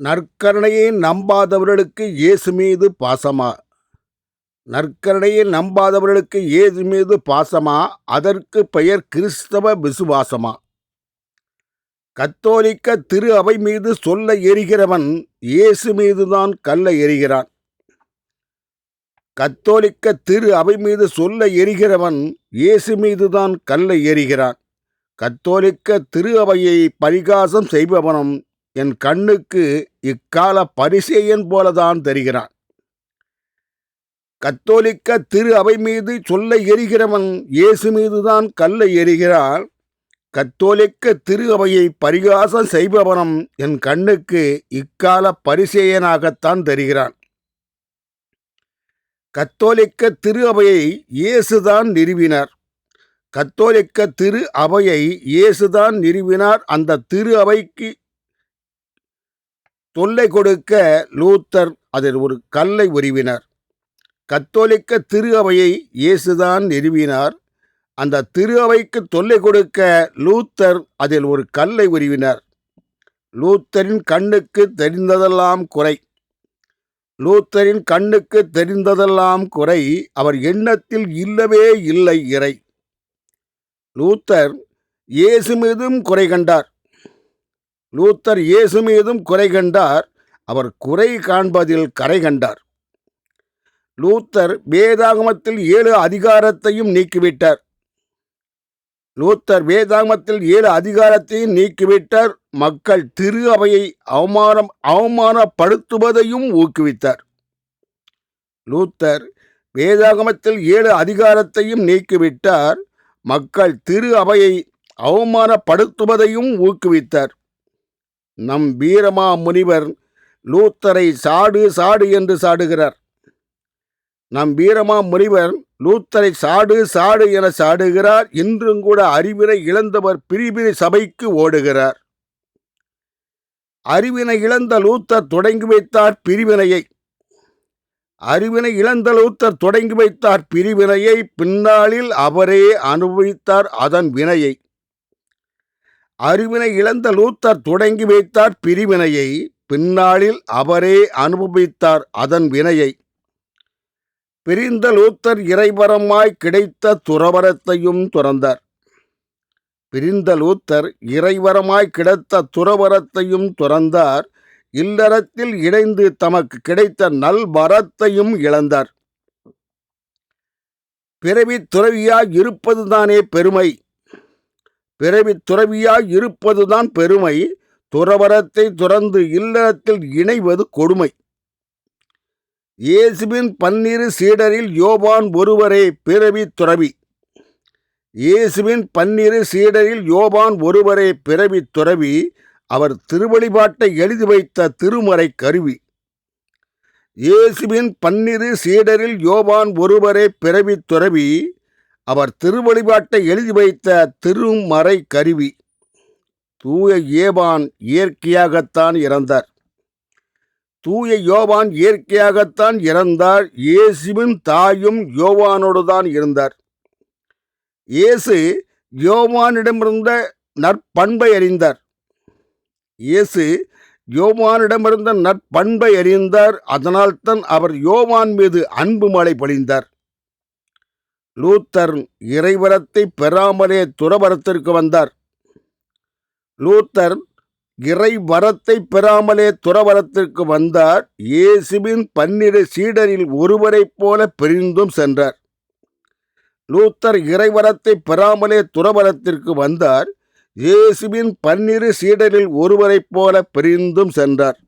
நற்கருணையை நம்பாதவர்களுக்கு இயேசு மீது பாசமா? நற்கருணையை நம்பாதவர்களுக்கு இயேசு மீது பாசமா? அதற்கு பெயர் கிறிஸ்தவ விசுவாசமா? கத்தோலிக்க திரு அவை மீது சொல்ல எரிகிறவன் இயேசு மீதுதான் கல்ல எரிகிறான். கத்தோலிக்க திரு அவை மீது சொல்ல எரிகிறவன் இயேசு மீதுதான் கல்லை எரிகிறான். கத்தோலிக்க திரு அவையை பரிகாசம் செய்பவனும் என் கண்ணுக்கு இக்கால பரிசேயன் போலதான் தெரிகிறான். கத்தோலிக்க திரு அவை மீது சொல்ல எரிகிறவன் இயேசு மீதுதான் கல்லை எரிகிறான் கத்தோலிக்க திரு அவையை பரிகாசம் செய்பவனும் என் கண்ணுக்கு இக்கால பரிசேயனாகத்தான் தெரிகிறான். கத்தோலிக்க திரு அவையை இயேசுதான் நிறுவினார். கத்தோலிக்க திரு அவையை இயேசுதான் நிறுவினார். அந்த திரு அவைக்கு தொல்லை கொடுக்க லூத்தர் அதில் ஒரு கல்லை உருவினார். கத்தோலிக்க திரு அவையை இயேசுதான் நிறுவினார். அந்த திரு அவைக்கு தொல்லை கொடுக்க லூத்தர் அதில் ஒரு கல்லை உருவினார். லூத்தரின் கண்ணுக்கு தெரிந்ததெல்லாம் குறை. லூத்தரின் கண்ணுக்கு தெரிந்ததெல்லாம் குறை. அவர் எண்ணத்தில் இல்லவே இல்லை இறை. லூத்தர் இயேசு மீதும் குறை கண்டார். லூத்தர் இயேசு மீதும் குறை கண்டார் அவர் குறை காண்பதில் கரை கண்டார். லூத்தர் வேதாகமத்தில் ஏழு அதிகாரத்தையும் நீக்கிவிட்டார். லூத்தர் வேதாகமத்தில் ஏழு அதிகாரத்தையும் நீக்கிவிட்டார் மக்கள் திரு அவையை அவமானம் அவமானப்படுத்துவதையும் ஊக்குவித்தார். லூத்தர் வேதாகமத்தில் ஏழு அதிகாரத்தையும் நீக்கிவிட்டார் மக்கள் திரு அவையை அவமானப்படுத்துவதையும் ஊக்குவித்தார். நம் வீரமா முனிவர் லூத்தரை சாடு சாடு என்று சாடுகிறார். நம் வீரமா முனிவர் லூத்தரை சாடு சாடு என சாடுகிறார். இன்றும் கூட அறிவினை இழந்தவர் பிரிவினை சபைக்கு ஓடுகிறார். அறிவினை இழந்த லூத்தர் தொடங்கி வைத்தார் பிரிவினையை. அறிவினை இழந்த லூத்தர் தொடங்கி வைத்தார் பிரிவினையை. பின்னாளில் அவரே அனுபவித்தார் அதன் வினையை. அறிவினை இழந்த லூத்தர் தொடங்கி வைத்தார் பிரிவினையை பின்னாளில் அவரே அனுபவித்தார் அதன் வினையை. பிரிந்த லூத்தர் இறைவரமாய் கிடைத்த துறவரத்தையும் துறந்தார். பிரிந்த லூத்தர் இறைவரமாய் கிடைத்த துறவரத்தையும் துறந்தார். இல்லறத்தில் இணைந்து தமக்கு கிடைத்த நல்வரத்தையும் இழந்தார். பிறவி துறவியாய் இருப்பதுதானே பெருமை. பிறவி துறவியாய் இருப்பதுதான் பெருமை. துறவரத்தை துறந்து இல்லறத்தில் இணைவது கொடுமை. இயேசுவின் பன்னிரு சீடரில் யோபான் ஒருவரே பிறவி துறவி. இயேசுவின் பன்னிரு சீடரில் யோபான் ஒருவரே பிறவி துறவி. அவர் திருவழிபாட்டை எழுதி வைத்த திருமறை கருவி. இயேசுவின் பன்னிரு சீடரில் யோபான் ஒருவரே பிறவி துறவி. அவர் திருவழிபாட்டை எழுதி வைத்த திருமறை கருவி. தூய ஏவான் இயற்கையாகத்தான் இறந்தார். தூய யோவான் இயற்கையாகத்தான் இறந்தார். இயேசுவின் தாயும் யோவானோடு தான் இருந்தார். இயேசு யோவானிடமிருந்த நற்பண்பை அறிந்தார். இயேசு யோவானிடமிருந்த நற்பண்பை அறிந்தார். அதனால்தான் அவர் யோவான் மீது அன்பு மழை பொழிந்தார். லூத்தர் இறைவரத்தை பெறாமலே துறவரத்திற்கு வந்தார். லூத்தர் இறைவரத்தை பெறாமலே துறவரத்திற்கு வந்தார். இயேசுவின் பன்னிரு சீடரில் ஒருவரைப் போல பிரிந்தும் சென்றார். லூத்தர் இறைவரத்தை பெறாமலே துறவரத்திற்கு வந்தார். இயேசுவின் பன்னிரு சீடரில் ஒருவரைப் போல பிரிந்தும் சென்றார்.